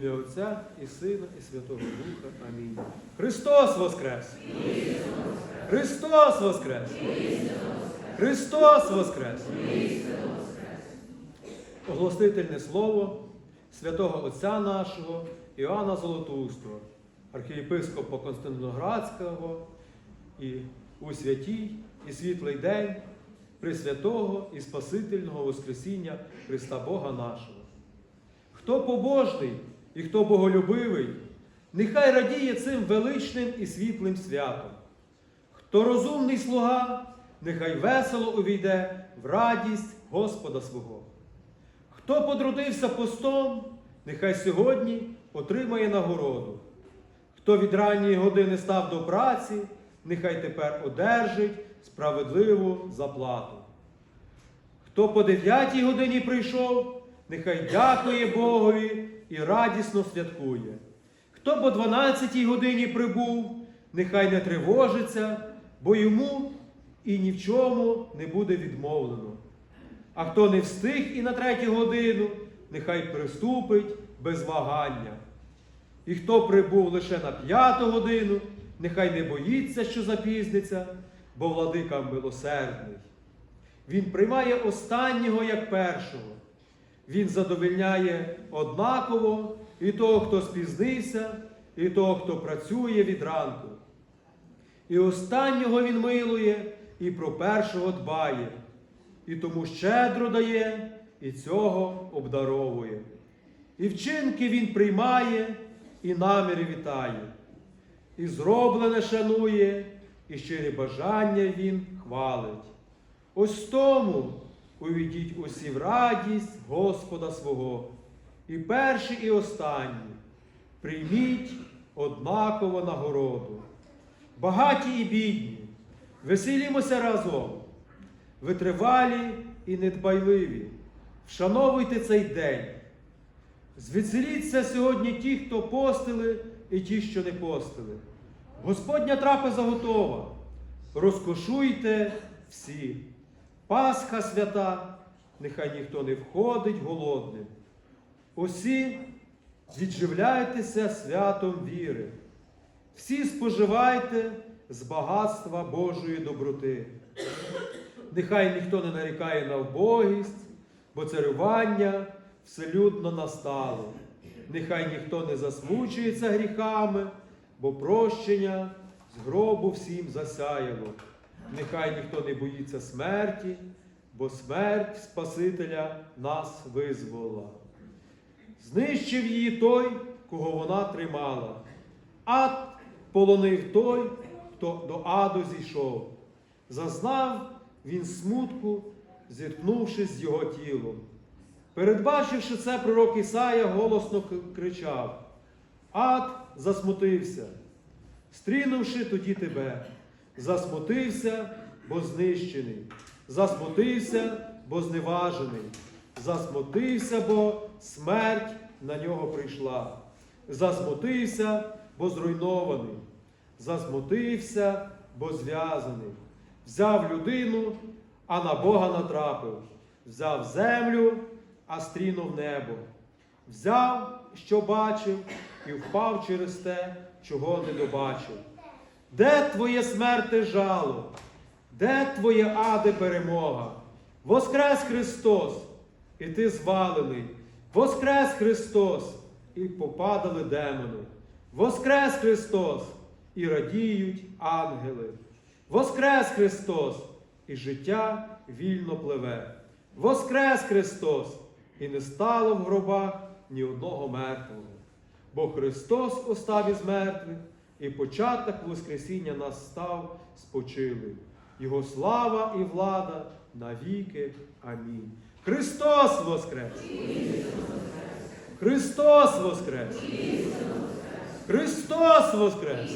ім'я Отця і Сина, і Святого Духа. Амінь. Христос Воскрес! Христос Воскрес! Христос Воскрес! Огласительне слово святого Отця нашого Іоанна Золотоустого, архієпископа Константиноградського і у святій і світлий день Пресвятого і Спасительного Воскресіння Христа Бога нашого. Хто побожний і хто боголюбивий, нехай радіє цим величним і світлим святом. Хто розумний слуга, нехай весело увійде в радість Господа свого. Хто потрудився постом, нехай сьогодні отримає нагороду. Хто від ранньої години став до праці, нехай тепер одержить справедливу заплату. Хто по дев'ятій годині прийшов, нехай дякує Богові і радісно святкує. Хто по дванадцятій годині прибув, нехай не тривожиться, бо йому і ні в чому не буде відмовлено. А хто не встиг і на третю годину, нехай приступить без вагання. І хто прибув лише на п'яту годину, нехай не боїться, що запізниться, бо владика милосердний. Він приймає останнього як першого. Він задовольняє однаково і того, хто спізнився, і того, хто працює від ранку. І останнього він милує, і про першого дбає, і тому щедро дає, і цього обдаровує. І вчинки він приймає, і наміри вітає, і зроблене шанує, і щирі бажання він хвалить. Ось тому увійдіть усі в радість Господа свого, і перші, і останні, прийміть однаково нагороду. Багаті і бідні, веселімося разом, витривалі і недбайливі, вшановуйте цей день. Звеселіться сьогодні ті, хто постили, і ті, що не постили. Господня трапеза готова. Розкошуйте всі. Пасха свята, нехай ніхто не входить голодним. Усі відживляйтеся святом віри. Всі споживайте з багатства Божої доброти. Нехай ніхто не нарікає на вбогість, бо царювання вселюдно настало. Нехай ніхто не засмучується гріхами, бо прощення з гробу всім засяяло. Нехай ніхто не боїться смерті, бо смерть Спасителя нас визволила. Знищив її той, кого вона тримала. Ад полонив той, хто до аду зійшов. Зазнав він смутку, зіткнувшись з його тілом. Передбачивши це, пророк Ісая голосно кричав: Ад засмутився, стрінувши тоді тебе, засмутився, бо знищений, засмутився, бо зневажений, засмутився, бо смерть на нього прийшла, засмутився, бо зруйнований, засмутився, бо зв'язаний, взяв людину, а на Бога натрапив, взяв землю, а стрінув небо, взяв, що бачив, і впав через те, чого не добачив. Де твоє смерте жало? Де твоє аде перемога? Воскрес Христос, і ти звалений. Воскрес Христос, і попадали демони. Воскрес Христос, і радіють ангели. Воскрес Христос, і життя вільно пливе. Воскрес Христос, і не стало в гробах ні одного мертвого. Бо Христос остав із мертвих, і початок Воскресіння настав спочили. Його слава і влада навіки. Амінь. Христос Воскрес! Христос Воскрес! Христос Воскрес!